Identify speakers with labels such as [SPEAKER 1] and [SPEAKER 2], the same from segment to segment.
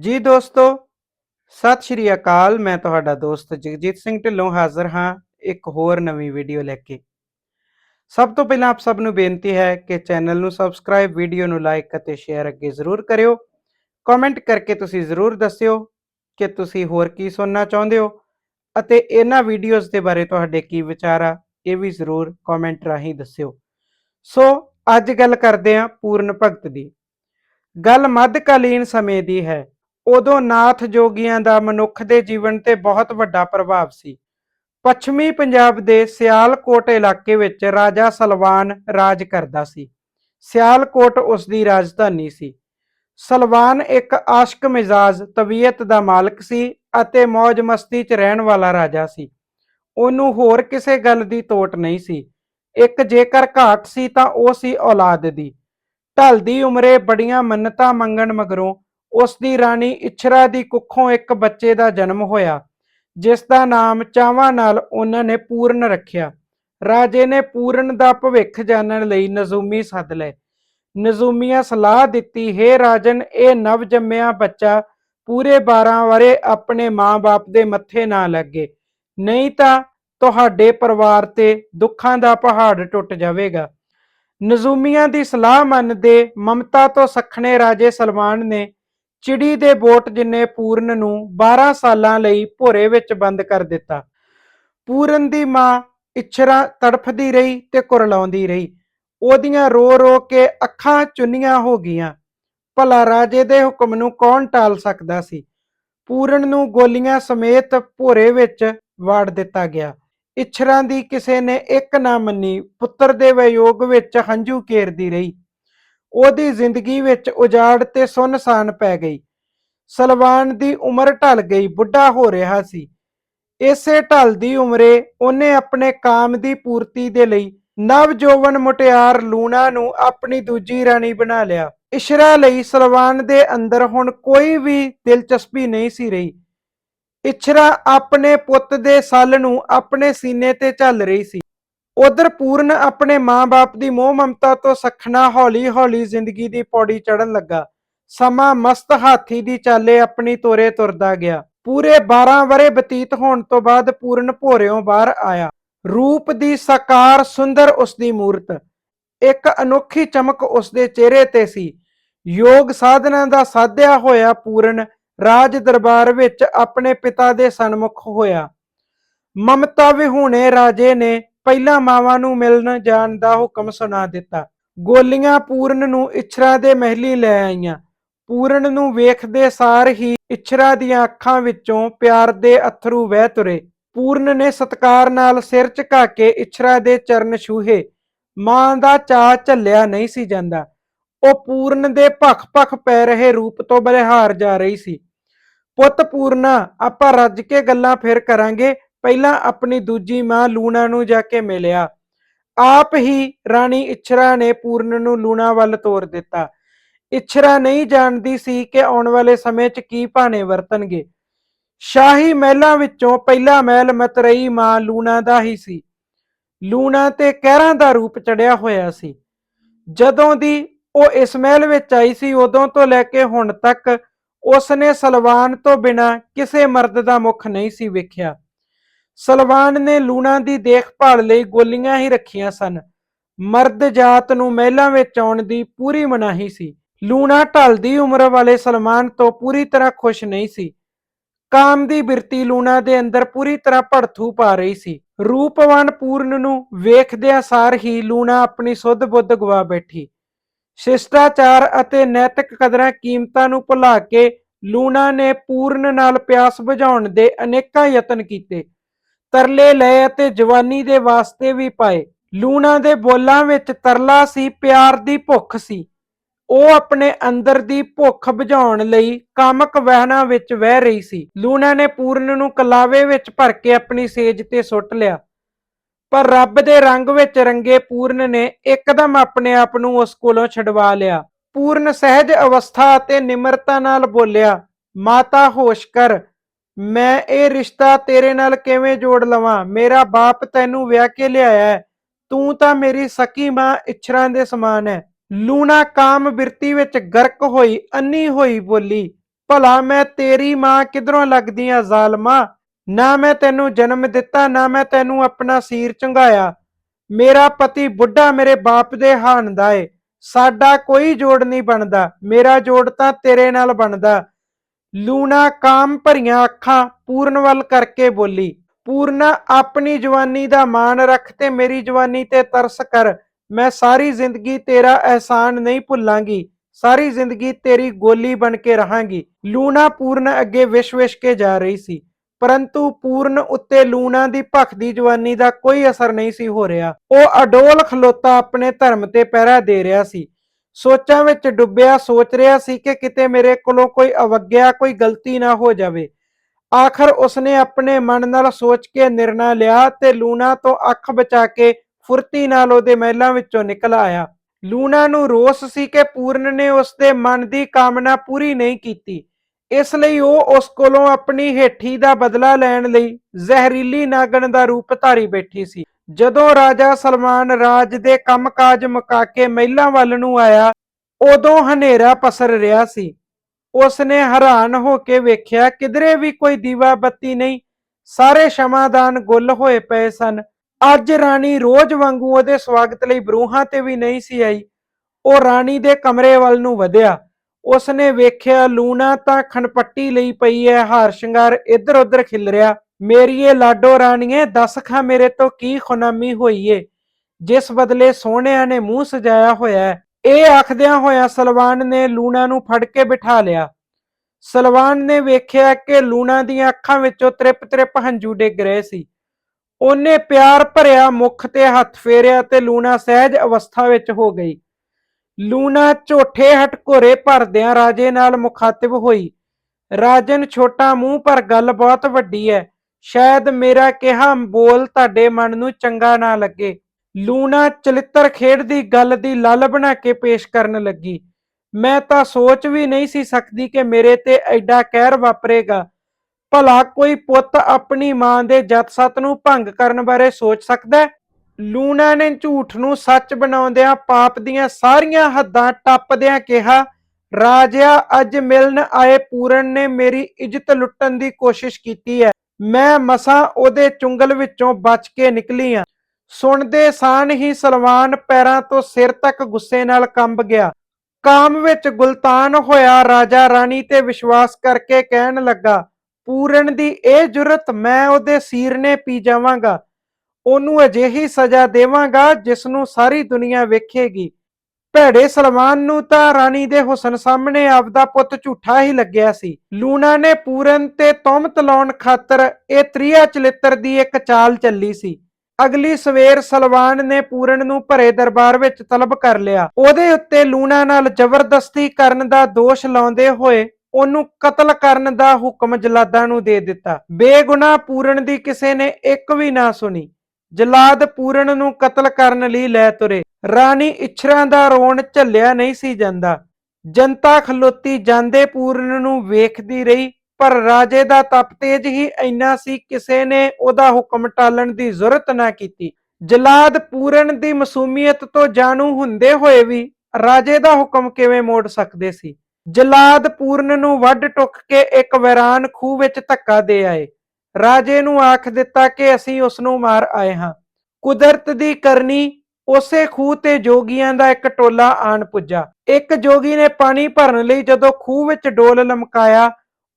[SPEAKER 1] ਜੀ ਦੋਸਤੋ, ਸਤਿ ਸ਼੍ਰੀ ਅਕਾਲ। ਮੈਂ ਤੁਹਾਡਾ ਦੋਸਤ ਜਗਜੀਤ ਸਿੰਘ ਢਿੱਲੋਂ ਹਾਜ਼ਰ ਹਾਂ ਇੱਕ ਹੋਰ ਨਵੀਂ ਵੀਡੀਓ ਲੈ ਕੇ। ਸਭ ਤੋਂ ਪਹਿਲਾਂ ਆਪ ਸਭ ਨੂੰ ਬੇਨਤੀ ਹੈ ਕਿ ਚੈਨਲ ਨੂੰ ਸਬਸਕ੍ਰਾਈਬ, ਵੀਡੀਓ ਨੂੰ ਲਾਈਕ ਅਤੇ ਸ਼ੇਅਰ ਅੱਗੇ ਜ਼ਰੂਰ ਕਰਿਓ। ਕਮੈਂਟ ਕਰਕੇ ਤੁਸੀਂ ਜ਼ਰੂਰ ਦੱਸਿਓ ਕਿ ਤੁਸੀਂ ਹੋਰ ਕੀ ਸੁਣਨਾ ਚਾਹੁੰਦੇ ਹੋ ਅਤੇ ਇਹਨਾਂ ਵੀਡੀਓਜ਼ ਦੇ ਬਾਰੇ ਤੁਹਾਡੇ ਕੀ ਵਿਚਾਰ ਆ, ਇਹ ਵੀ ਜ਼ਰੂਰ ਕਮੈਂਟ ਰਾਹੀਂ ਦੱਸਿਓ। ਸੋ, ਅੱਜ ਗੱਲ ਕਰਦੇ ਹਾਂ ਪੂਰਨ ਭਗਤ ਦੀ। ਗੱਲ ਮੱਧਕਾਲੀਨ ਸਮੇਂ ਦੀ ਹੈ। ਉਦੋਂ ਨਾਥ ਜੋਗੀਆਂ ਦਾ ਮਨੁੱਖ ਦੇ ਜੀਵਨ ਤੇ ਬਹੁਤ ਵੱਡਾ ਪ੍ਰਭਾਵ ਸੀ। ਪੱਛਮੀ ਪੰਜਾਬ ਦੇ ਸਿਆਲਕੋਟ ਇਲਾਕੇ ਵਿੱਚ ਰਾਜਾ ਸਲਵਾਨ ਰਾਜ ਕਰਦਾ ਸੀ। ਸਿਆਲਕੋਟ ਉਸ ਦੀ ਰਾਜਧਾਨੀ ਸੀ। ਸਲਵਾਨ ਇੱਕ ਆਸ਼ਕ ਮਿਜ਼ਾਜ, ਤਬੀਅਤ ਦਾ ਮਾਲਕ ਸੀ ਅਤੇ ਮौज ਮਸਤੀ 'ਚ ਰਹਿਣ ਵਾਲਾ ਰਾਜਾ ਸੀ। ਉਹਨੂੰ ਹੋਰ ਕਿਸੇ ਗੱਲ ਦੀ ਤੋਟ ਨਹੀਂ ਸੀ। ਇੱਕ ਜੇਕਰ ਘਾਟ ਸੀ ਤਾਂ ਉਹ ਸੀ ਔਲਾਦ ਦੀ। ਢਲਦੀ ਉਮਰੇ ਬੜੀਆਂ ਮੰਨਤਾਂ ਮੰਗਣ ਮਗਰੋਂ ਉਸ ਦੀ ਰਾਣੀ ਇਛਰਾ ਦੀ ਕੁੱਖੋਂ ਇੱਕ ਬੱਚੇ ਦਾ ਜਨਮ ਹੋਇਆ, ਜਿਸ ਦਾ ਨਾਮ ਚਾਵਾਂ ਨਾਲ ਉਹਨਾਂ ਨੇ ਪੂਰਨ ਰੱਖਿਆ। ਰਾਜੇ ਨੇ ਪੂਰਨ ਦਾ ਭਵਿੱਖ ਜਾਣਨ ਲਈ ਨਜ਼ੂਮੀ ਸੱਦ ਲਏ। ਨਜ਼ੂਮੀਆਂ ਸਲਾਹ ਦਿੱਤੀ, ਹੈ ਰਾਜਨ, ਇਹ ਨਵ ਜੰਮਿਆ ਬੱਚਾ ਪੂਰੇ 12 ਵਰੇ ਆਪਣੇ ਮਾਂ-ਬਾਪ ਦੇ ਮੱਥੇ ਨਾ ਲੱਗੇ। ਨਹੀਂ ਤਾਂ ਤੁਹਾਡੇ ਪਰਿਵਾਰ ਤੇ ਦੁੱਖਾਂ ਦਾ ਪਹਾੜ ਟੁੱਟ ਜਾਵੇਗਾ। ਨਜ਼ੂਮੀਆਂ ਦੀ ਸਲਾਹ ਮੰਨਦੇ ਮਮਤਾ ਤੋਂ ਸਖਣੇ ਰਾਜੇ ਸਲਮਾਨ ਨੇ ਚਿੜੀ ਦੇ ਬੋਟ ਜਿੰਨੇ ਪੂਰਨ ਨੂੰ 12 ਸਾਲਾਂ ਲਈ ਭੋਰੇ ਵਿੱਚ ਬੰਦ ਕਰ ਦਿੱਤਾ। ਪੂਰਨ ਦੀ ਮਾਂ ਇਛਰਾ ਤੜਫਦੀ ਰਹੀ ਤੇ ਕੁਰਲਾਉਂਦੀ ਰਹੀ। ਉਹਦੀਆਂ ਰੋ ਰੋ ਕੇ ਅੱਖਾਂ ਚੁੰਨੀਆਂ ਹੋ ਗਈਆਂ। ਭਲਾ ਰਾਜੇ ਦੇ ਹੁਕਮ ਨੂੰ ਕੌਣ ਟਾਲ ਸਕਦਾ ਸੀ? ਪੂਰਨ ਨੂੰ ਗੋਲੀਆਂ ਸਮੇਤ ਭੋਰੇ ਵਿੱਚ ਵਾੜ ਦਿੱਤਾ ਗਿਆ। ਇਛਰਾਂ ਦੀ ਕਿਸੇ ਨੇ ਇੱਕ ਨਾ ਮੰਨੀ, ਪੁੱਤਰ ਦੇ ਵਿਯੋਗ ਵਿੱਚ ਹੰਝੂ ਕੇਰਦੀ ਰਹੀ। ਉਹਦੀ ਜ਼ਿੰਦਗੀ ਵਿੱਚ ਉਜਾੜ ਤੇ ਸੁੰਨਸਾਨ ਪੈ ਗਈ। ਸਲਵਾਨ ਦੀ ਉਮਰ ਢਲ ਗਈ, ਬੁੱਢਾ ਹੋ ਰਿਹਾ ਸੀ। ਇਸੇ ਢਲਦੀ ਉਮਰੇ ਉਹਨੇ ਆਪਣੇ ਕਾਮ ਦੀ ਪੂਰਤੀ ਦੇ ਲਈ ਨਵਜੋਵਨ ਮੁਟਿਆਰ ਲੂਣਾ ਨੂੰ ਆਪਣੀ ਦੂਜੀ ਰਾਣੀ ਬਣਾ ਲਿਆ। ਇਸ਼ਰਾ ਲਈ ਸਲਵਾਨ ਦੇ ਅੰਦਰ ਹੁਣ ਕੋਈ ਵੀ ਦਿਲਚਸਪੀ ਨਹੀਂ ਸੀ ਰਹੀ। ਇਛਰਾ ਆਪਣੇ ਪੁੱਤ ਦੇ ਸੱਲ ਨੂੰ ਆਪਣੇ ਸੀਨੇ ਤੇ ਝੱਲ ਰਹੀ ਸੀ। ਉਧਰ ਪੂਰਨ ਆਪਣੇ ਮਾਂ-ਬਾਪ ਦੀ ਮੋਹ ਮਮਤਾ ਤੋਂ ਸਖਣਾ ਹੌਲੀ-ਹੌਲੀ ਜ਼ਿੰਦਗੀ ਦੀ ਪੌੜੀ ਚੜਨ ਲੱਗਾ। ਸਮਾਂ ਮਸਤ ਹਾਥੀ ਦੀ ਚਾਲੇ ਆਪਣੀ ਤੋਰੇ ਤੁਰਦਾ ਗਿਆ। ਪੂਰੇ 12 ਵਰੇ ਬਤੀਤ ਹੋਣ ਤੋਂ ਬਾਅਦ ਪੂਰਨ ਭੋਰਿਓਂ ਬਾਹਰ ਆਇਆ। ਰੂਪ ਦੀ ਸਾਕਾਰ ਸੁੰਦਰ ਉਸ ਦੀ ਮੂਰਤ। ਇੱਕ ਅਨੋਖੀ ਚਮਕ ਉਸ ਦੇ ਚਿਹਰੇ ਤੇ ਸੀ। ਯੋਗ ਸਾਧਨਾ ਦਾ ਸਾਧਿਆ ਹੋਇਆ ਪੂਰਨ ਰਾਜ ਦਰਬਾਰ ਵਿੱਚ ਆਪਣੇ ਪਿਤਾ ਦੇ ਸਨਮੁਖ ਹੋਇਆ। ਮਮਤਾ ਵਿਹੂਣੇ ਰਾਜੇ ਨੇ ਪਹਿਲਾਂ ਮਾਵਾਂ ਨੂੰ ਮਿਲਣ ਜਾਣ ਦਾ ਹੁਕਮ ਸੁਣਾ ਦਿੱਤਾ। ਗੋਲੀਆਂ ਪੂਰਨ ਨੂੰ ਇਛਰਾ ਦੇ ਮਹਿਲੀ ਲੈ ਆਈਆਂ। ਪੂਰਨ ਨੂੰ ਵੇਖਦੇ ਸਾਰ ਹੀ ਇਛਰਾ ਦੀਆਂ ਅੱਖਾਂ ਵਿੱਚੋਂ ਪਿਆਰ ਦੇ ਅਥਰੂ ਵਹਿ ਤੁਰੇ। ਪੂਰਨ ਨੇ ਸਤਕਾਰ ਨਾਲ ਸਿਰ ਝੁਕਾ ਕੇ ਇਛਰਾ ਦੇ ਚਰਨ ਛੂਹੇ। ਮਾਂ ਦਾ ਚਾਹ ਝੱਲਿਆ ਨਹੀਂ ਸੀ ਜਾਂਦਾ। ਉਹ ਪੂਰਨ ਦੇ ਭਖ-ਭਖ ਪੈ ਰਹੇ ਰੂਪ ਤੋਂ ਬਲਿਹਾਰ ਜਾ ਰਹੀ ਸੀ। ਪੁੱਤ ਪੂਰਨਾ, ਆਪਾਂ ਰੱਜ ਕੇ ਗੱਲਾਂ ਫਿਰ ਕਰਾਂਗੇ। ਪਹਿਲਾਂ ਆਪਣੀ ਦੂਜੀ ਮਾਂ ਲੂਣਾ ਨੂੰ ਜਾ ਕੇ ਮਿਲਿਆ। ਆਪ ਹੀ ਰਾਣੀ ਇਛਰਾ ਨੇ ਪੂਰਨ ਨੂੰ ਲੂਣਾ ਵੱਲ ਤੋਰ ਦਿੱਤਾ। ਇਛਰਾ ਨਹੀਂ ਜਾਣਦੀ ਸੀ ਕਿ ਆਉਣ ਵਾਲੇ ਸਮੇਂ 'ਚ ਕੀ ਭਾਣੇ ਵਰਤਣਗੇ। ਸ਼ਾਹੀ ਮਹਿਲਾਂ ਵਿੱਚੋਂ ਪਹਿਲਾ ਮਹਿਲ ਮਤਰਈ ਮਾਂ ਲੂਣਾ ਦਾ ਹੀ ਸੀ। ਲੂਣਾ ਤੇ ਕਹਿਰਾਂ ਦਾ ਰੂਪ ਚੜਿਆ ਹੋਇਆ ਸੀ। ਜਦੋਂ ਦੀ ਉਹ ਇਸ ਮਹਿਲ ਵਿੱਚ ਆਈ ਸੀ, ਉਦੋਂ ਤੋਂ ਲੈ ਕੇ ਹੁਣ ਤੱਕ ਉਸ ਨੇ ਸਲਵਾਨ ਤੋਂ ਬਿਨਾ ਕਿਸੇ ਮਰਦ ਦਾ ਮੁਖ ਨਹੀਂ ਸੀ ਵੇਖਿਆ। ਸਲਵਾਨ ਨੇ ਲੂਣਾ ਦੀ ਦੇਖਭਾਲ ਲਈ ਗੋਲੀਆਂ ਹੀ ਰੱਖੀਆਂ ਸਨ। ਮਰਦ ਜਾਤ ਨੂੰ ਮਹਿਲਾਂ ਵਿੱਚ ਆਉਣ ਦੀ ਪੂਰੀ ਮਨਾਹੀ ਸੀ। ਲੂਣਾ ਢਲਦੀ ਉਮਰ ਵਾਲੇ ਸਲਮਾਨ ਤੋਂ ਪੂਰੀ ਤਰ੍ਹਾਂ ਖੁਸ਼ ਨਹੀਂ ਸੀ। ਕਾਮ ਦੀ ਬਿਰਤੀ ਲੂਣਾ ਦੇ ਅੰਦਰ ਪੂਰੀ ਤਰ੍ਹਾਂ ਭੜਥੂ ਪਾ ਰਹੀ ਸੀ। ਰੂਪਵਾਨ ਪੂਰਨ ਨੂੰ ਵੇਖਦਿਆਂ ਸਾਰ ਹੀ ਲੂਣਾ ਆਪਣੀ ਸੁੱਧ ਬੁੱਧ ਗਵਾ ਬੈਠੀ। ਸ਼ਿਸ਼ਟਾਚਾਰ ਅਤੇ ਨੈਤਿਕ ਕਦਰਾਂ ਕੀਮਤਾਂ ਨੂੰ ਭੁਲਾ ਕੇ ਲੂਣਾ ਨੇ ਪੂਰਨ ਨਾਲ ਪਿਆਸ ਬੁਝਾਉਣ ਦੇ ਅਨੇਕਾਂ ਯਤਨ ਕੀਤੇ। ਤਰਲੇ ਲਏ ਅਤੇ ਜਵਾਨੀ ਦੇ ਵਾਸਤੇ ਵੀ ਪਾਏ। ਲੂਣਾ ਦੇ ਬੋਲਾਂ ਵਿੱਚ ਤਰਲਾ ਸੀ, ਪਿਆਰ ਦੀ ਭੁੱਖ ਸੀ। ਉਹ ਆਪਣੇ ਅੰਦਰ ਦੀ ਭੁੱਖ ਬੁਝਾਉਣ ਲਈ ਕਾਮਕ ਵਹਿਣਾ ਵਿੱਚ ਵਹਿ ਰਹੀ ਸੀ। ਲੂਣਾ ਨੇ ਪੂਰਨ ਨੂੰ ਕਲਾਵੇ ਵਿੱਚ ਭਰ ਕੇ ਆਪਣੀ ਸੇਜ ਤੇ ਸੁੱਟ ਲਿਆ। ਪਰ ਰੱਬ ਦੇ ਰੰਗ ਵਿੱਚ ਰੰਗੇ ਪੂਰਨ ਨੇ ਇੱਕਦਮ ਆਪਣੇ ਆਪ ਨੂੰ ਉਸ ਕੋਲੋਂ ਛਡਵਾ ਲਿਆ। ਪੂਰਨ ਸਹਿਜ ਅਵਸਥਾ ਅਤੇ ਨਿਮਰਤਾ ਨਾਲ ਬੋਲਿਆ, ਮਾਤਾ ਹੋਸ਼ ਕਰ ਮੈਂ ਇਹ ਰਿਸ਼ਤਾ ਤੇਰੇ ਨਾਲ ਕਿਵੇਂ ਜੋੜ ਲਵਾਂ? ਮੇਰਾ ਬਾਪ ਤੈਨੂੰ ਵਿਆਹ ਕੇ ਲਿਆਇਆ ਤੂੰ ਤਾਂ ਮੇਰੀ ਸਕੀ ਮਾਂ ਇਛਰਾਂ ਦੇ ਸਮਾਨ ਹੈ। ਲੂਣਾ ਕਾਮ ਬਿਰਤੀ ਵਿੱਚ ਗਰਕ ਹੋਈ, ਅੰਨੀ ਹੋਈ ਬੋਲੀ, ਭਲਾ ਮੈਂ ਤੇਰੀ ਮਾਂ ਕਿਧਰੋਂ ਲੱਗਦੀ ਆ ਜ਼ਾਲਮਾ? ਨਾ ਮੈਂ ਤੈਨੂੰ ਜਨਮ ਦਿੱਤਾ, ਨਾ ਮੈਂ ਤੈਨੂੰ ਆਪਣਾ ਸੀਰ ਚੰਗਾਇਆ। ਮੇਰਾ ਪਤੀ ਬੁੱਢਾ ਮੇਰੇ ਬਾਪ ਦੇ ਹਾਨ ਦਾ ਏ। ਸਾਡਾ ਕੋਈ ਜੋੜ ਨਹੀਂ ਬਣਦਾ। ਮੇਰਾ ਜੋੜ ਤਾਂ ਤੇਰੇ ਨਾਲ ਬਣਦਾ। ਲੂਣਾ ਕਾਮ ਭਰੀਆਂ ਅੱਖਾਂ ਪੂਰਨ ਵੱਲ ਕਰਕੇ ਬੋਲੀ, ਪੂਰਨਾ, ਆਪਣੀ ਜਵਾਨੀ ਦਾ ਮਾਣ ਰੱਖ ਤੇ ਮੇਰੀ ਜਵਾਨੀ ਤੇ ਤਰਸ ਕਰ, ਮੈਂ ਸਾਰੀ ਜ਼ਿੰਦਗੀ ਤੇਰਾ ਅਹਿਸਾਨ ਨਹੀਂ ਭੁੱਲਾਂਗੀ, ਸਾਰੀ ਜ਼ਿੰਦਗੀ ਤੇਰੀ ਗੋਲੀ ਬਣ ਕੇ ਰਹਾਂਗੀ। ਲੂਣਾ ਪੂਰਨ ਅੱਗੇ ਵਿਸ਼-ਵਿਸ਼ ਕੇ ਜਾ ਰਹੀ ਸੀ, ਪਰੰਤੂ ਪੂਰਨ ਉੱਤੇ ਲੂਣਾ ਦੀ ਭਖਦੀ ਜਵਾਨੀ ਦਾ ਕੋਈ ਅਸਰ ਨਹੀਂ ਸੀ ਹੋ ਰਿਹਾ। ਉਹ ਅਡੋਲ ਖਲੋਤਾ ਆਪਣੇ ਧਰਮ ਤੇ ਪਹਿਰਾ ਦੇ ਰਿਹਾ ਸੀ ਸੋਚਾਂ ਵਿੱਚ ਡੁੱਬਿਆ, ਸੋਚ ਰਿਹਾ ਸੀ ਕਿ ਕਿਤੇ ਮੇਰੇ ਕੋਲੋਂ ਕੋਈ ਅਵਗਿਆ, ਕੋਈ ਗਲਤੀ ਨਾ ਹੋ ਜਾਵੇ। ਆਖਰ ਉਸਨੇ ਆਪਣੇ ਮਨ ਨਾਲ ਸੋਚ ਕੇ ਨਿਰਣਾ ਲਿਆ ਤੇ ਲੂਣਾ ਤੋਂ ਅੱਖ ਬਚਾ ਕੇ ਫੁਰਤੀ ਨਾਲ ਉਹਦੇ ਮਹਿਲਾਂ ਵਿੱਚੋਂ ਨਿਕਲ ਆਇਆ। ਲੂਣਾ ਨੂੰ ਰੋਸ ਸੀ ਕਿ ਪੂਰਨ ਨੇ ਉਸਦੇ ਮਨ ਦੀ ਕਾਮਨਾ ਪੂਰੀ ਨਹੀਂ ਕੀਤੀ। ਇਸ ਲਈ ਉਹ ਉਸ ਕੋਲੋਂ ਆਪਣੀ ਹੇਠੀ ਦਾ ਬਦਲਾ ਲੈਣ ਲਈ ਜ਼ਹਿਰੀਲੀ ਨਾਗਣ ਦਾ ਰੂਪ ਧਾਰੀ ਬੈਠੀ ਸੀ। ਜਦੋਂ ਰਾਜਾ ਸਲਮਾਨ ਰਾਜ ਦੇ ਕੰਮਕਾਜ ਮੁਕਾ ਕੇ ਮਹਿਲਾਂ ਵੱਲ ਨੂੰ ਆਇਆ, ਉਦੋਂ ਹਨੇਰਾ ਪਸਰ ਰਿਹਾ ਸੀ। ਉਸਨੇ ਹੈਰਾਨ ਹੋ ਕੇ ਵੇਖਿਆ, ਕਿਧਰੇ ਵੀ ਕੋਈ ਦੀਵਾ ਬੱਤੀ ਨਹੀਂ, ਸਾਰੇ ਸ਼ਮਾਦਾਨ ਗੁੱਲ ਹੋਏ ਪਏ ਸਨ। ਅੱਜ ਰਾਣੀ ਰੋਜ਼ ਵਾਂਗੂ ਉਹਦੇ ਸਵਾਗਤ ਲਈ ਬਰੂਹਾਂ ਤੇ ਵੀ ਨਹੀਂ ਸੀ ਆਈ। ਉਹ ਰਾਣੀ ਦੇ ਕਮਰੇ ਵੱਲ ਨੂੰ ਵਧਿਆ। ਉਸਨੇ ਵੇਖਿਆ, ਲੂਣਾ ਤਾਂ ਖਣਪੱਟੀ ਲਈ ਪਈ ਹੈ, ਹਾਰ ਸ਼ਿੰਗਾਰ ਇੱਧਰ ਉੱਧਰ ਖਿਲ ਰਿਹਾ। ਮੇਰੀਏ ਲਾਡੋ ਰਾਣੀਏ, ਦੱਸ ਖਾਂ ਮੇਰੇ ਤੋਂ ਕੀ ਖੁਨਾਮੀ ਹੋਈ ਏ ਜਿਸ ਬਦਲੇ ਸੋਹਣਿਆਂ ਨੇ ਮੂੰਹ ਸਜਾਇਆ ਹੋਇਆ ਇਹ ਆਖਦਿਆਂ ਹੋਇਆ ਸਲਵਾਨ ਨੇ ਲੂਣਾ ਨੂੰ ਫੜ ਕੇ ਬਿਠਾ ਲਿਆ। ਸਲਵਾਨ ਨੇ ਵੇਖਿਆ ਕਿ ਲੂਣਾ ਦੀਆਂ ਅੱਖਾਂ ਵਿੱਚੋਂ ਤ੍ਰਿਪ ਤ੍ਰਿਪ ਹੰਝੂ ਡਿੱਗ ਰਹੇ ਸੀ। ਉਹਨੇ ਪਿਆਰ ਭਰਿਆ ਮੁਖ ਤੇ ਹੱਥ ਫੇਰਿਆ ਤੇ ਲੂਣਾ ਸਹਿਜ ਅਵਸਥਾ ਵਿੱਚ ਹੋ ਗਈ। ਲੂਣਾ ਝੋਠੇ ਹਟਕੋਰੇ ਭਰਦਿਆਂ ਰਾਜੇ ਨਾਲ ਮੁਖਾਤਿਬ ਹੋਈ। ਰਾਜਨ ਛੋਟਾ ਮੂੰਹ ਪਰ ਗੱਲ ਬਹੁਤ ਵੱਡੀ ਹੈ। ਸ਼ਾਇਦ ਮੇਰਾ ਕਿਹਾ ਬੋਲ ਤੁਹਾਡੇ ਮਨ ਨੂੰ ਚੰਗਾ ਨਾ ਲੱਗੇ। ਲੂਣਾ ਚਲਿੱਤਰ ਖੇਡ ਦੀ ਗੱਲ ਦੀ ਲੱਲ ਬਣਾ ਕੇ ਪੇਸ਼ ਕਰਨ ਲੱਗੀ। ਮੈਂ ਤਾਂ ਸੋਚ ਵੀ ਨਹੀਂ ਸੀ ਸਕਦੀ ਕਿ ਮੇਰੇ ਤੇ ਐਡਾ ਕਹਿਰ ਵਾਪਰੇਗਾ। ਭਲਾ ਕੋਈ ਪੁੱਤ ਆਪਣੀ ਮਾਂ ਦੇ ਜਤ ਸਤ ਨੂੰ ਭੰਗ ਕਰਨ ਬਾਰੇ ਸੋਚ ਸਕਦਾ ਲੂਣਾ ਨੇ ਝੂਠ ਨੂੰ ਸੱਚ ਬਣਾਉਂਦਿਆਂ ਪਾਪ ਦੀਆਂ ਸਾਰੀਆਂ ਹੱਦਾਂ ਟੱਪਦਿਆਂ ਕਿਹਾ, ਰਾਜਿਆ, ਅੱਜ ਮਿਲਣ ਆਏ ਪੂਰਨ ਨੇ ਮੇਰੀ ਇੱਜ਼ਤ ਲੁੱਟਣ ਦੀ ਕੋਸ਼ਿਸ਼ ਕੀਤੀ ਹੈ। ਮੈਂ ਮਸਾਂ ਉਹਦੇ ਚੁੰਗਲ ਵਿੱਚੋਂ ਬਚ ਕੇ ਨਿਕਲੀ ਆ ਸੁਣਦੇ ਸਾਨ ਹੀ ਸਲਵਾਨ ਪੈਰਾਂ ਤੋਂ ਸਿਰ ਤੱਕ ਗੁੱਸੇ ਨਾਲ ਕੰਬ ਗਿਆ। ਕਾਮ ਵਿੱਚ ਗੁਲਤਾਨ ਹੋਇਆ ਰਾਜਾ ਰਾਣੀ ਤੇ ਵਿਸ਼ਵਾਸ ਕਰਕੇ ਕਹਿਣ ਲੱਗਾ, ਪੂਰਨ ਦੀ ਇਹ ਜੁਰਤ ਮੈਂ ਉਹਦੇ ਸੀਰਨੇ ਪੀ ਜਾਵਾਂਗਾ। ਉਹਨੂੰ ਅਜਿਹੀ ਸਜ਼ਾ ਦੇਵਾਂਗਾ ਜਿਸ ਨੂੰ ਸਾਰੀ ਦੁਨੀਆ ਵੇਖੇਗੀ। ਭੈੜੇ ਸਲਮਾਨ ਨੂੰ ਤਾਂ ਰਾਣੀ ਦੇ ਹੁਸਨ ਸਾਹਮਣੇ ਆਪਦਾ ਪੁੱਤ ਝੂਠਾ ਹੀ ਲੱਗਿਆ ਸੀ। ਲੂਣਾ ਨੇ ਪੂਰਨ ਤੇ ਤੁਮਤ ਲਾਉਣ ਖਾਤਰ ਇਹ ਤ੍ਰਿਆ ਚਲਿੱਤਰ ਦੀ ਇੱਕ ਚਾਲ ਚੱਲੀ ਸੀ। ਅਗਲੀ ਸਵੇਰ ਸਲਵਾਨ ਨੇ ਪੂਰਨ ਨੂੰ ਭਰੇ ਦਰਬਾਰ ਵਿੱਚ ਤਲਬ ਕਰ ਲਿਆ। ਉਹਦੇ ਉੱਤੇ ਲੂਣਾ ਨਾਲ ਜ਼ਬਰਦਸਤੀ ਕਰਨ ਦਾ ਦੋਸ਼ ਲਾਉਂਦੇ ਹੋਏ ਉਹਨੂੰ ਕਤਲ ਕਰਨ ਦਾ ਹੁਕਮ ਜਲਾਦਾਂ ਨੂੰ ਦੇ ਦਿੱਤਾ। ਬੇਗੁਨਾਹ ਪੂਰਨ ਦੀ ਕਿਸੇ ਨੇ ਇੱਕ ਵੀ ਨਾ ਸੁਣੀ। ਜਲਾਦ ਪੂਰਨ ਨੂੰ ਕਤਲ ਕਰਨ ਲਈ ਲੈ ਤੁਰੇ। ਰਾਣੀ ਇਛਰਾਂ ਦਾ ਰੋਣ ਝੱਲਿਆ ਨਹੀਂ ਸੀ ਜਾਂਦਾ। ਜਨਤਾ ਖਲੋਤੀ ਜਾਂਦੇ ਪੂਰਨ ਨੂੰ ਵੇਖਦੀ ਰਹੀ, ਪਰ ਰਾਜੇ ਦਾ ਤਪਤੇਜ ਹੀ ਇੰਨਾ ਸੀ, ਕਿਸੇ ਨੇ ਉਹਦਾ ਹੁਕਮ ਟਾਲਣ ਦੀ ਜ਼ਰੂਰਤ ਨਾ ਕੀਤੀ। ਜਲਾਦ ਪੂਰਨ ਦੀ ਮਸੂਮੀਅਤ ਤੋਂ ਜਾਣੂ ਹੁੰਦੇ ਹੋਏ ਵੀ ਰਾਜੇ ਦਾ ਹੁਕਮ ਕਿਵੇਂ ਮੋੜ ਸਕਦੇ ਸੀ। ਜਲਾਦ ਪੂਰਨ ਨੂੰ ਵੱਢ ਟੁੱਕ ਕੇ ਇੱਕ ਵੈਰਾਨ ਖੂਹ ਵਿੱਚ ਧੱਕਾ ਦੇ ਆਏ। ਰਾਜੇ ਨੂੰ ਆਖ ਦਿੱਤਾ ਕਿ ਅਸੀਂ ਉਸ ਨੂੰ ਮਾਰ ਆਏ ਹਾਂ। ਕੁਦਰਤ ਦੀ ਕਰਨੀ ਉਸੇ ਖੂਹ ਤੇ ਜੋਗੀਆਂ ਦਾ ਇੱਕ ਟੋਲਾ ਆਣ ਪੁੱਜਾ। ਇੱਕ ਜੋਗੀ ਨੇ ਪਾਣੀ ਭਰਨ ਲਈ ਜਦੋਂ ਖੂਹ ਵਿੱਚ ਡੋਲ ਲਮਕਾਇਆ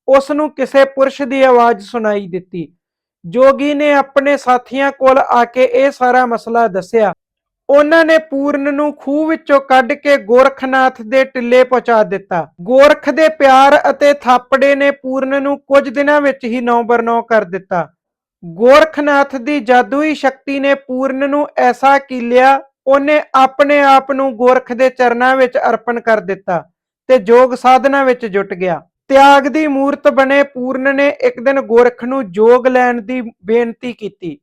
[SPEAKER 1] ਉਸ ਨੂੰ ਕਿਸੇ ਪੁਰਸ਼ ਦੀ ਆਵਾਜ਼ ਸੁਣਾਈ ਦਿੱਤੀ। ਜੋਗੀ ਨੇ ਆਪਣੇ ਸਾਥੀਆਂ ਕੋਲ ਆ ਕੇ ਇਹ ਸਾਰਾ ਮਸਲਾ ਦੱਸਿਆ। ਉਹਨਾਂ ਨੇ ਪੂਰਨ ਨੂੰ ਖੂਹ ਵਿੱਚੋਂ ਕੱਢ ਕੇ ਗੋਰਖਨਾਥ ਦੇ ਟਿੱਲੇ ਪਹੁੰਚਾ ਦਿੱਤਾ। ਗੋਰਖ ਦੇ ਪਿਆਰ ਅਤੇ ਥਾਪੜੇ ਨੇ ਪੂਰਨ ਨੂੰ ਕੁਝ ਦਿਨਾਂ ਵਿੱਚ ਹੀ ਨੌ ਬਰਨੌ ਕਰ ਦਿੱਤਾ। ਗੋਰਖਨਾਥ ਦੀ ਜਾਦੂਈ ਸ਼ਕਤੀ ਨੇ ਪੂਰਨ ਨੂੰ ਐਸਾ ਕੀਲਿਆ, ਉਹਨੇ ਆਪਣੇ ਆਪ ਨੂੰ ਗੋਰਖ ਦੇ ਚਰਨਾਂ ਵਿੱਚ ਅਰਪਣ ਕਰ ਦਿੱਤਾ ਤੇ ਜੋਗ ਸਾਧਨਾ ਵਿੱਚ ਜੁਟ ਗਿਆ। ਤਿਆਗ ਦੀ ਮੂਰਤ ਬਣੇ ਪੂਰਨ ਨੇ ਇੱਕ ਦਿਨ ਗੋਰਖ ਨੂੰ ਜੋਗ ਲੈਣ ਦੀ ਬੇਨਤੀ ਕੀਤੀ।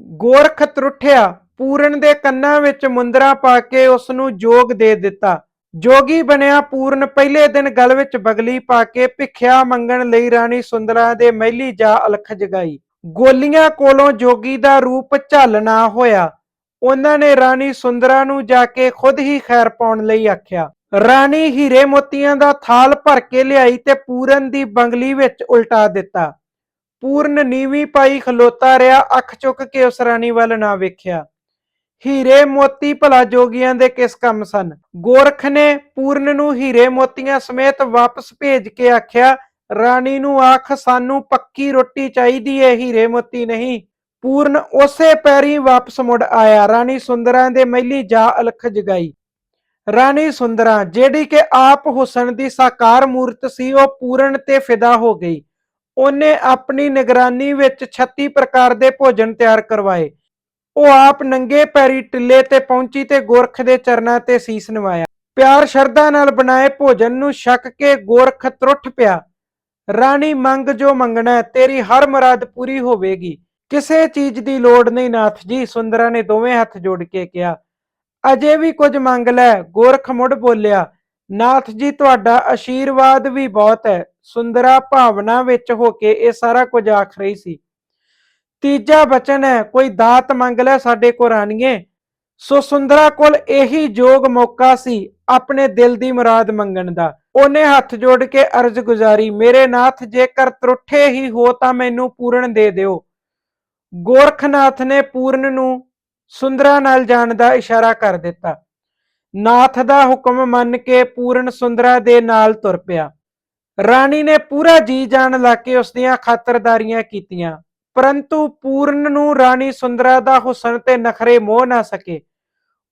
[SPEAKER 1] ਗੋਰਖ ਤਰੁੱਠਿਆ ਪੂਰਨ ਦੇ ਕੰਨਾਂ ਵਿੱਚ ਮੁੰਦਰਾ ਪਾ ਕੇ ਉਸ ਨੂੰ ਜੋਗ ਦੇ ਦਿੱਤਾ। ਜੋਗੀ ਬਣਿਆ ਪੂਰਨ ਪਹਿਲੇ ਦਿਨ ਗਲ ਵਿੱਚ ਬਗਲੀ ਪਾ ਕੇ ਭਿੱਖਿਆ ਮੰਗਣ ਲਈ ਰਾਣੀ ਸੁੰਦਰਾ ਦੇ ਮਹਿਲੀ ਜਾ ਅਲਖ ਜਗਾਈ ਗੋਲੀਆਂ ਕੋਲੋਂ ਜੋਗੀ ਦਾ ਰੂਪ ਝੱਲਣਾ ਹੋਇਆ। ਉਹਨਾਂ ਨੇ ਰਾਣੀ ਸੁੰਦਰਾ ਨੂੰ ਜਾ ਕੇ ਖੁਦ ਹੀ ਖੈਰ ਪਾਉਣ ਲਈ ਆਖਿਆ। ਰਾਣੀ ਹੀਰੇ ਮੋਤੀਆਂ ਦਾ ਥਾਲ ਭਰ ਕੇ ਲਿਆਈ ਤੇ ਪੂਰਨ ਦੀ ਬੰਗਲੀ ਵਿੱਚ ਉਲਟਾ ਦਿੱਤਾ। ਪੂਰਨ ਨੀਵੀਂ ਪਾਈ ਖਲੋਤਾ ਰਿਹਾ, ਅੱਖ ਚੁੱਕ ਕੇ ਉਸ ਰਾਣੀ ਵੱਲ ਨਾ ਵੇਖਿਆ। ਹੀਰੇ ਮੋਤੀ ਭਲਾ ਜੋਗੀਆਂ ਦੇ ਕਿਸ ਕੰਮ ਸਨ? ਗੋਰਖ ਨੇ ਪੂਰਨ ਨੂੰ ਹੀਰੇ ਮੋਤੀਆਂ ਸਮੇਤ ਵਾਪਸ ਭੇਜ ਕੇ ਆਖਿਆ, ਰਾਣੀ ਨੂੰ ਆਖ, ਸਾਨੂੰ ਪੱਕੀ ਰੋਟੀ ਚਾਹੀਦੀ ਏ, ਹੀਰੇ ਮੋਤੀ ਨਹੀਂ। ਪੂਰਨ ਉਸੇ ਪੈਰੀ ਵਾਪਸ ਮੁੜ ਆਇਆ। ਰਾਣੀ ਸੁੰਦਰਾਂ ਦੇ ਮਹਿਲੀ ਜਾ ਅਲਖ ਜਗਾਈ। ਰਾਣੀ ਸੁੰਦਰਾਂ, ਜਿਹੜੀ ਕਿ ਆਪ ਹੁਸਨ ਦੀ ਸਾਕਾਰ ਮੂਰਤ ਸੀ, ਉਹ ਪੂਰਨ ਤੇ ਫਿਦਾ ਹੋ ਗਈ। ਉਹਨੇ ਆਪਣੀ ਨਿਗਰਾਨੀ ਵਿੱਚ 36 ਪ੍ਰਕਾਰ ਦੇ ਭੋਜਨ ਤਿਆਰ ਕਰਵਾਏ। ਉਹ ਆਪ ਨੰਗੇ ਪੈਰੀ ਟਿੱਲੇ ਤੇ ਪਹੁੰਚੀ ਤੇ ਗੋਰਖ ਦੇ ਚਰਨਾਂ ਤੇ ਸੀਸ ਨਵਾਇਆ। ਪਿਆਰ ਸ਼ਰਧਾ ਨਾਲ ਬਣਾਏ ਭੋਜਨ ਨੂੰ ਛਕ ਕੇ ਗੋਰਖ ਤਰੁੱਠ ਪਿਆ। ਰਾਣੀ, ਮੰਗ ਜੋ ਮੰਗਣਾ, ਤੇਰੀ ਹਰ ਮੁਰਾਦ ਪੂਰੀ ਹੋਵੇਗੀ। ਕਿਸੇ ਚੀਜ਼ ਦੀ ਲੋੜ ਨਹੀਂ ਨਾਥ ਜੀ, ਸੁੰਦਰਾ ਨੇ ਦੋਵੇਂ ਹੱਥ ਜੋੜ ਕੇ ਕਿਹਾ। ਅਜੇ ਵੀ ਕੁਝ ਮੰਗ ਲੈ, ਗੋਰਖ ਮੁੜ ਬੋਲਿਆ। ਨਾਥ ਜੀ, ਤੁਹਾਡਾ ਆਸ਼ੀਰਵਾਦ ਵੀ ਬਹੁਤ ਹੈ। ਸੁੰਦਰਾ ਭਾਵਨਾ ਵਿੱਚ ਹੋ ਕੇ ਇਹ ਸਾਰਾ ਕੁਝ ਆਖ ਰਹੀ ਸੀ। ਤੀਜਾ ਬਚਨ ਹੈ, ਕੋਈ ਦਾਤ ਮੰਗ ਲੈ ਸਾਡੇ ਕੋ ਰਾਣੀਏ ਸੋ ਸੁੰਦਰਾ ਕੋਲ ਇਹੀ ਜੋਗ ਮੌਕਾ ਸੀ ਆਪਣੇ ਦਿਲ ਦੀ ਮੁਰਾਦ ਮੰਗਣ ਦਾ। ਉਹਨੇ ਹੱਥ ਜੋੜ ਕੇ ਅਰਜ਼ ਗੁਜ਼ਾਰੀ, ਮੇਰੇ ਨਾਥ, ਜੇਕਰ ਤਰੁੱਠੇ ਹੀ ਹੋ ਤਾਂ ਮੈਨੂੰ ਪੂਰਨ ਦੇ ਦਿਓ। ਗੋਰਖਨਾਥ ਨੇ ਪੂਰਨ ਨੂੰ ਸੁੰਦਰਾ ਨਾਲ ਜਾਣ ਦਾ ਇਸ਼ਾਰਾ ਕਰ ਦਿੱਤਾ। ਨਾਥ ਦਾ ਹੁਕਮ ਮੰਨ ਕੇ ਪੂਰਨ ਸੁੰਦਰਾ ਦੇ ਨਾਲ ਤੁਰ ਪਿਆ। ਰਾਣੀ ਨੇ ਪੂਰਾ ਜੀ ਜਾਨ ਲਾ ਕੇ ਉਸ ਦੀਆਂ ਖਾਤਰਦਾਰੀਆਂ ਕੀਤੀਆਂ। ਪਰੰਤੂ ਪੂਰਨ ਨੂੰ ਰਾਣੀ ਸੁੰਦਰਾ ਦਾ ਹੁਸਨ ਤੇ ਨਖਰੇ ਮੋਹ ਨਾ ਸਕੇ।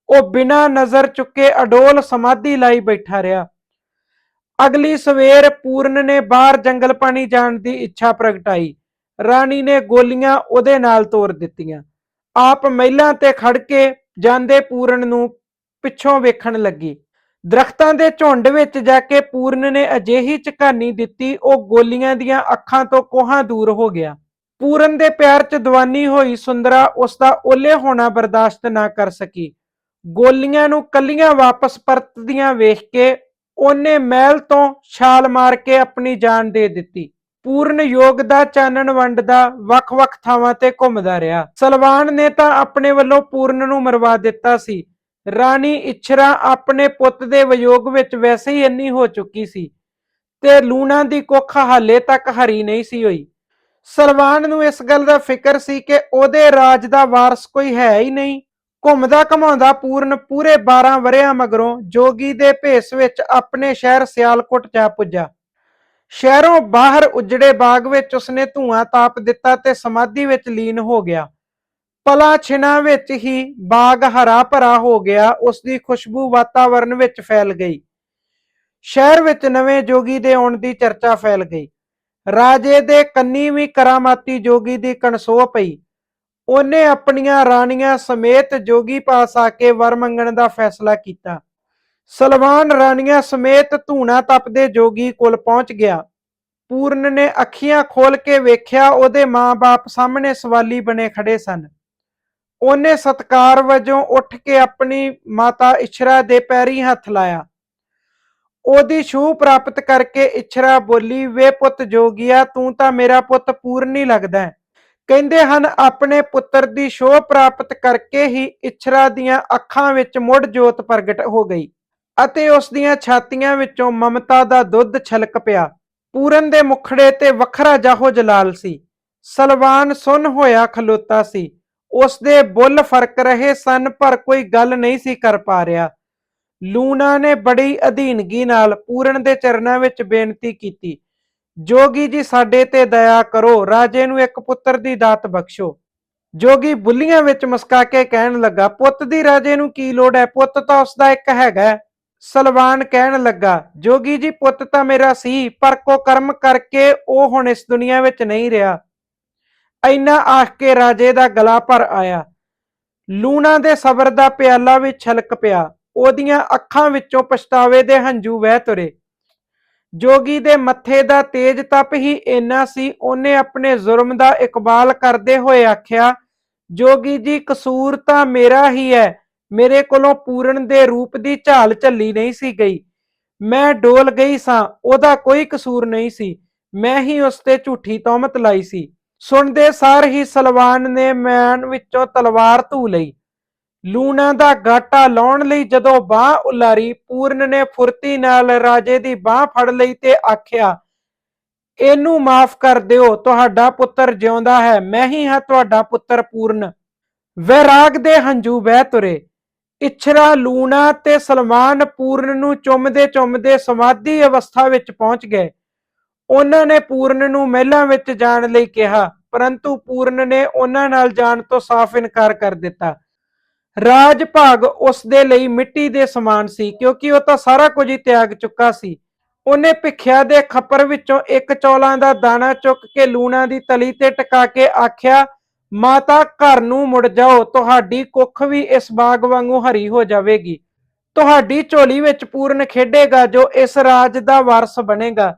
[SPEAKER 1] ਉਹ ਬਿਨਾਂ ਨਜ਼ਰ ਚੁੱਕੇ ਅਡੋਲ ਸਮਾਧੀ ਲਾਈ ਬੈਠਾ ਰਿਹਾ। ਅਗਲੀ ਸਵੇਰ ਪੂਰਨ ਨੇ ਬਾਹਰ ਜੰਗਲ ਪਾਣੀ ਜਾਣ ਦੀ ਇੱਛਾ ਪ੍ਰਗਟਾਈ। ਰਾਣੀ ਨੇ ਗੋਲੀਆਂ ਉਹਦੇ ਨਾਲ ਤੋੜ ਦਿੱਤੀਆਂ। ਆਪ ਮਹਿਲਾਂ ਤੇ ਖੜ ਕੇ ਜਾਂਦੇ ਪੂਰਨ ਨੂੰ ਪਿੱਛੋਂ ਵੇਖਣ ਲੱਗੀ। ਦਰਖਤਾਂ ਦੇ ਝੁੰਡ ਵਿੱਚ ਜਾ ਕੇ ਪੂਰਨ ਨੇ ਅਜਿਹੀ ਝਕਾਨੀ ਦਿੱਤੀ, ਉਹ ਗੋਲੀਆਂ ਦੀਆਂ ਅੱਖਾਂ ਤੋਂ ਕੋਹਾਂ ਦੂਰ ਹੋ ਗਿਆ। ਪੂਰਨ ਦੇ ਪਿਆਰ 'ਚ ਦੀਵਾਨੀ ਹੋਈ ਸੁੰਦਰਾ ਉਸ ਦਾ ਓਲੇ ਹੋਣਾ ਬਰਦਾਸ਼ਤ ਨਾ ਕਰ ਸਕੀ। ਗੋਲੀਆਂ ਨੂੰ ਕੱਲੀਆਂ ਵਾਪਸ ਪਰਤਦੀਆਂ ਵੇਖ ਕੇ ਉਹਨੇ ਮਹਿਲ ਤੋਂ ਛਾਲ ਮਾਰ ਕੇ ਆਪਣੀ ਜਾਨ ਦੇ ਦਿੱਤੀ। ਪੂਰਨ ਯੋਗ ਦਾ ਚਾਨਣ ਵੰਡਦਾ ਵੱਖ-ਵੱਖ ਥਾਵਾਂ ਤੇ ਘੁੰਮਦਾ ਰਿਹਾ। ਸਲਵਾਨ ਨੇ ਤਾਂ ਆਪਣੇ ਵੱਲੋਂ ਪੂਰਨ ਨੂੰ ਮਰਵਾ ਦਿੱਤਾ ਸੀ। ਰਾਣੀ ਇਛਰਾ ਆਪਣੇ ਪੁੱਤ ਦੇ ਵਿਯੋਗ ਵਿੱਚ ਵੈਸੇ ਹੀ ਇੰਨੀ ਹੋ ਚੁੱਕੀ ਸੀ ਤੇ ਲੂਣਾ ਦੀ ਕੁੱਖ ਹਾਲੇ ਤੱਕ ਹਰੀ ਨਹੀਂ ਸੀ ਹੋਈ। ਸਲਵਾਨ ਨੂੰ ਇਸ ਗੱਲ ਦਾ ਫਿਕਰ ਸੀ ਕਿ ਉਹਦੇ ਰਾਜ ਦਾ ਵਾਰਸ ਕੋਈ ਹੈ ਹੀ ਨਹੀਂ। ਘੁੰਮਦਾ ਘਮਾਉਂਦਾ ਪੂਰਨ ਪੂਰੇ 12 ਵਰਿਆਂ ਮਗਰੋਂ ਜੋਗੀ ਦੇ ਭੇਸ ਵਿੱਚ ਆਪਣੇ ਸ਼ਹਿਰ ਸਿਆਲਕੋਟ ਜਾ ਪੁੱਜਾ। ਸ਼ਹਿਰੋਂ ਬਾਹਰ ਉਜੜੇ ਬਾਗ ਵਿੱਚ ਉਸਨੇ ਧੂਆਂ ਤਾਪ ਦਿੱਤਾ ਤੇ ਸਮਾਧੀ ਵਿੱਚ ਲੀਨ ਹੋ ਗਿਆ। ਪਲਾ ਛਿਨਾ ਵਿੱਚ ਹੀ ਬਾਗ ਹਰਾ ਭਰਾ ਹੋ ਗਿਆ ਉਸ ਦੀ ਖੁਸ਼ਬੂ ਵਾਤਾਵਰਣ ਵਿੱਚ ਫੈਲ ਗਈ। ਸ਼ਹਿਰ ਵਿੱਚ ਨਵੇਂ ਜੋਗੀ ਦੇ ਆਉਣ ਦੀ ਚਰਚਾ ਫੈਲ ਗਈ। ਰਾਜੇ ਦੇ ਕੰਨੀ ਵੀ ਕਰਾਮਾਤੀ ਜੋਗੀ ਦੀ ਕਣਸੋ ਪਈ। ਉਹਨੇ ਆਪਣੀਆਂ ਰਾਣੀਆਂ ਸਮੇਤ ਜੋਗੀ ਪਾਸ ਆ ਕੇ ਵਰ ਮੰਗਣ ਦਾ ਫੈਸਲਾ ਕੀਤਾ। ਸਲਵਾਨ ਰਾਣੀਆਂ ਸਮੇਤ ਧੂਣਾ ਤਪਦੇ ਜੋਗੀ ਕੋਲ ਪਹੁੰਚ ਗਿਆ। ਪੂਰਨ ਨੇ ਅੱਖੀਆਂ ਖੋਲ ਕੇ ਵੇਖਿਆ ਉਹਦੇ ਮਾਂ-ਬਾਪ ਸਾਹਮਣੇ ਸਵਾਲੀ ਬਣੇ ਖੜੇ ਸਨ। ਉਹਨੇ ਸਤਕਾਰ ਵਜੋਂ ਉੱਠ ਕੇ ਆਪਣੀ ਮਾਤਾ ਇਛਰਾ ਦੇ ਪੈਰੀ ਹੱਥ ਲਾਇਆ। ਉਹਦੀ ਛੂਹ ਪ੍ਰਾਪਤ ਕਰਕੇ ਇਛਰਾ ਬੋਲੀ, ਵੇ ਪੁੱਤ ਜੋਗੀਆ, ਤੂੰ ਤਾਂ ਮੇਰਾ ਪੁੱਤ ਪੂਰਨੀ ਲੱਗਦਾ ਹੈ। ਕਹਿੰਦੇ ਹਨ, ਆਪਣੇ ਪੁੱਤਰ ਦੀ ਛੋਹ ਪ੍ਰਾਪਤ ਕਰਕੇ ਹੀ ਇਛਰਾ ਦੀਆਂ ਅੱਖਾਂ ਵਿੱਚ ਮੁੜ ਜੋਤ ਪ੍ਰਗਟ ਹੋ ਗਈ ਅਤੇ ਉਸ ਦੀਆਂ ਛਾਤੀਆਂ ਵਿੱਚੋਂ ਮਮਤਾ ਦਾ ਦੁੱਧ ਛਲਕ ਪਿਆ। ਪੂਰਨ ਦੇ ਮੁਖੜੇ ਤੇ ਵੱਖਰਾ ਜਾਹੋ ਜਲਾਲ ਸੀ। ਸਲਵਾਨ ਸੁਨ ਹੋਇਆ ਖਲੋਤਾ ਸੀ। ਉਸ ਦੇ ਬੁੱਲ ਫ਼ਰਕ ਰਹੇ ਸਨ, ਪਰ ਕੋਈ ਗੱਲ ਨਹੀਂ ਸੀ ਕਰ ਪਾ ਰਿਹਾ। ਲੂਣਾ ਨੇ ਬੜੀ ਅਧੀਨਗੀ ਨਾਲ ਪੂਰਨ ਦੇ ਚਰਨਾਂ ਵਿੱਚ ਬੇਨਤੀ ਕੀਤੀ। ਜੋਗੀ ਜੀ, ਸਾਡੇ ਤੇ ਦਇਆ ਕਰੋ, ਰਾਜੇ ਨੂੰ ਇੱਕ ਪੁੱਤਰ ਦੀ ਦਾਤ ਬਖਸ਼ੋ। ਜੋਗੀ ਬੁੱਲੀਆਂ ਵਿੱਚ ਮੁਸਕਾ ਕੇ ਕਹਿਣ ਲੱਗਾ, ਪੁੱਤ ਦੀ ਰਾਜੇ ਨੂੰ ਕੀ ਲੋੜ ਹੈ? ਪੁੱਤ ਤਾਂ ਉਸ ਦਾ ਇੱਕ ਹੈਗਾ ਸਲਵਾਨ ਕਹਿਣ ਲੱਗਾ, ਜੋਗੀ ਜੀ, ਪੁੱਤ ਤਾਂ ਮੇਰਾ ਸੀ, ਪਰ ਕੋ ਕਰਮ ਕਰਕੇ ਉਹ ਹੁਣ ਇਸ ਦੁਨੀਆ ਵਿੱਚ ਨਹੀਂ ਰਿਹਾ। ਐਨਾ ਆਖ ਕੇ ਰਾਜੇ ਦਾ ਗਲਾ ਭਰ ਆਇਆ। ਲੂਣਾ ਦੇ ਸਬਰ ਦਾ ਪਿਆਲਾ ਵੀ ਛਲਕ ਪਿਆ। ਉਹਦੀਆਂ ਅੱਖਾਂ ਵਿੱਚੋਂ ਪਛਤਾਵੇ ਦੇ ਹੰਝੂ ਵਹਿ ਤੁਰੇ। ਜੋਗੀ ਦੇ ਮੱਥੇ ਦਾ ਤੇਜ ਤਪ ਹੀ ਇੰਨਾ ਸੀ, ਉਹਨੇ ਆਪਣੇ ਜ਼ੁਰਮ ਦਾ ਇਕਬਾਲ ਕਰਦੇ ਹੋਏ ਆਖਿਆ, ਜੋਗੀ ਜੀ, ਕਸੂਰ ਤਾਂ ਮੇਰਾ ਹੀ ਹੈ। ਮੇਰੇ ਕੋਲੋਂ ਪੂਰਨ ਦੇ ਰੂਪ ਦੀ ਝਾਲ ਝੱਲੀ ਨਹੀਂ ਸੀ ਗਈ। ਮੈਂ ਡੋਲ ਗਈ ਸਾਂ, ਉਹਦਾ ਕੋਈ ਕਸੂਰ ਨਹੀਂ ਸੀ। ਮੈਂ ਹੀ ਉਸ ਤੇ ਝੂਠੀ ਤੌਮਤ ਲਾਈ ਸੀ। ਸੁਣਦੇ ਸਾਰ ਹੀ ਸਲਵਾਨ ਨੇ ਮੈਨ ਵਿੱਚੋਂ ਤਲਵਾਰ ਧੂ ਲਈ। ਲੂਣਾ ਦਾ ਗਾਟਾ ਲਾਉਣ ਲਈ ਜਦੋਂ ਬਾਹ ਉਲਾਰੀ, ਪੂਰਨ ਨੇ ਫੁਰਤੀ ਨਾਲ ਰਾਜੇ ਦੀ ਬਾਹ ਫੜ ਲਈ ਤੇ ਆਖਿਆ, ਇਹਨੂੰ ਮਾਫ ਕਰ ਦਿਓ, ਤੁਹਾਡਾ ਪੁੱਤਰ ਜਿਉਂਦਾ ਹੈ, ਮੈਂ ਹੀ ਹਾਂ ਤੁਹਾਡਾ ਪੁੱਤਰ ਪੂਰਨ। ਵੈਰਾਗ ਦੇ ਹੰਝੂ ਵਹਿ ਤੁਰੇ। ਇਛਰਾ ਲੂਣਾ ਤੇ ਸਲਮਾਨ ਪੂਰਨ ਨੂੰ ਚੁੰਮਦੇ ਚੁੰਮਦੇ ਸਮਾਧੀ ਅਵਸਥਾ ਵਿੱਚ ਪਹੁੰਚ ਗਏ। ਉਹਨਾਂ ਨੇ ਪੂਰਨ ਨੂੰ ਮਹਿਲਾਂ ਵਿੱਚ ਜਾਣ ਲਈ ਕਿਹਾ, ਪਰੰਤੂ ਪੂਰਨ ਨੇ ਉਹਨਾਂ ਨਾਲ ਜਾਣ ਤੋਂ ਸਾਫ਼ ਇਨਕਾਰ ਕਰ ਦਿੱਤਾ। ਰਾਜ ਭਾਗ ਉਸ ਦੇ ਲਈ ਮਿੱਟੀ ਦੇ ਸਮਾਨ ਸੀ, ਕਿਉਂਕਿ ਉਹ ਤਾਂ ਸਾਰਾ ਕੁਝ ਹੀ ਤਿਆਗ ਚੁੱਕਾ ਸੀ। ਉਹਨੇ ਭਿੱਖਿਆ ਦੇ ਖੱਪਰ ਵਿੱਚੋਂ ਇੱਕ ਚੌਲਾਂ ਦਾ ਦਾਣਾ ਚੁੱਕ ਕੇ ਲੂਣਾ ਦੀ ਤਲੀ ਤੇ ਟਿਕਾ ਕੇ ਆਖਿਆ, ਮਾਤਾ, ਘਰ ਨੂੰ ਮੁੜ ਜਾਓ, ਤੁਹਾਡੀ ਕੁੱਖ ਵੀ ਇਸ ਬਾਗ ਵਾਂਗੂ ਹਰੀ ਹੋ ਜਾਵੇਗੀ। ਤੁਹਾਡੀ ਝੋਲੀ ਵਿੱਚ ਪੂਰਨ ਖੇਡੇਗਾ, ਜੋ ਇਸ ਰਾਜ ਦਾ ਵਾਰਸ ਬਣੇਗਾ।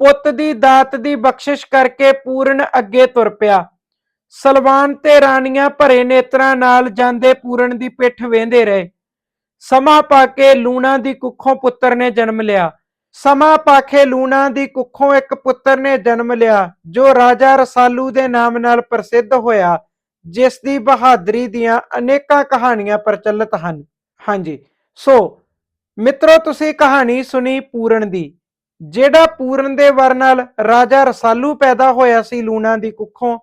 [SPEAKER 1] ਪੁੱਤ ਦੀ ਦਾਤ ਦੀ ਬਖਸ਼ਿਸ਼ ਕਰਕੇ ਪੂਰਨ ਅੱਗੇ ਤੁਰ ਪਿਆ। ਸਲਵਾਨ ਤੇ ਰਾਣੀਆਂ ਭਰੇ ਨੇਤਰਾਂ ਨਾਲ ਜਾਂਦੇ ਪੂਰਨ ਦੀ ਪਿੱਠ ਵੇਂਦੇ ਰਹੇ। ਸਮਾਂ ਪਾ ਕੇ ਲੂਣਾ ਦੀ ਕੁੱਖੋਂ ਪੁੱਤਰ ਨੇ ਜਨਮ ਲਿਆ। ਸਮਾਂ ਪਾਖੇ ਲੂਣਾ ਦੀ ਕੁੱਖੋਂ ਇੱਕ ਪੁੱਤਰ ਨੇ ਜਨਮ ਲਿਆ, ਜੋ ਰਾਜਾ ਰਸਾਲੂ ਦੇ ਨਾਮ ਨਾਲ ਪ੍ਰਸਿੱਧ ਹੋਇਆ, ਜਿਸ ਦੀ ਬਹਾਦਰੀ ਦੀਆਂ ਅਨੇਕਾਂ ਕਹਾਣੀਆਂ ਪ੍ਰਚਲਿਤ ਹਨ। ਹਾਂਜੀ, ਸੋ ਮਿੱਤਰੋ, ਤੁਸੀਂ ਕਹਾਣੀ ਸੁਣੀ ਪੂਰਨ ਦੀ, ਜਿਹੜਾ ਪੂਰਨ ਦੇ ਵਰ ਨਾਲ ਰਾਜਾ ਰਸਾਲੂ ਪੈਦਾ ਹੋਇਆ ਸੀ ਲੂਣਾ ਦੀ ਕੁੱਖੋਂ।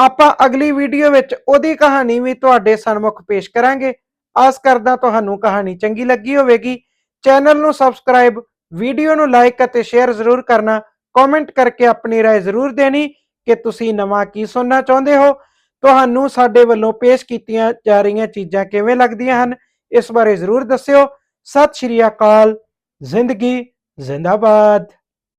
[SPEAKER 1] ਆਪਾਂ ਅਗਲੀ ਵੀਡੀਓ ਵਿੱਚ ਉਹਦੀ ਕਹਾਣੀ ਵੀ ਤੁਹਾਡੇ ਸਨਮੁਖ ਪੇਸ਼ ਕਰਾਂਗੇ ਆਸ ਕਰਦਾ ਤੁਹਾਨੂੰ ਕਹਾਣੀ ਚੰਗੀ ਲੱਗੀ ਹੋਵੇਗੀ ਚੈਨਲ ਨੂੰ ਸਬਸਕ੍ਰਾਈਬ ਵੀਡੀਓ ਨੂੰ ਲਾਈਕ ਅਤੇ ਸ਼ੇਅਰ ਜ਼ਰੂਰ ਕਰਨਾ ਕਮੈਂਟ ਕਰਕੇ ਆਪਣੀ رائے ਜ਼ਰੂਰ ਦੇਣੀ ਕਿ ਤੁਸੀਂ ਨਵਾਂ ਕੀ ਸੁਣਨਾ ਚਾਹੁੰਦੇ ਹੋ ਤੁਹਾਨੂੰ ਸਾਡੇ ਵੱਲੋਂ ਪੇਸ਼ ਕੀਤੀਆਂ ਜਾ ਰਹੀਆਂ ਚੀਜ਼ਾਂ ਕਿਵੇਂ ਲੱਗਦੀਆਂ ਹਨ ਇਸ ਬਾਰੇ ਜ਼ਰੂਰ ਦੱਸਿਓ ਸਤਿ ਸ਼੍ਰੀ ਅਕਾਲ ਜ਼ਿੰਦਗੀ ਜ਼ਿੰਦਾਬਾਦ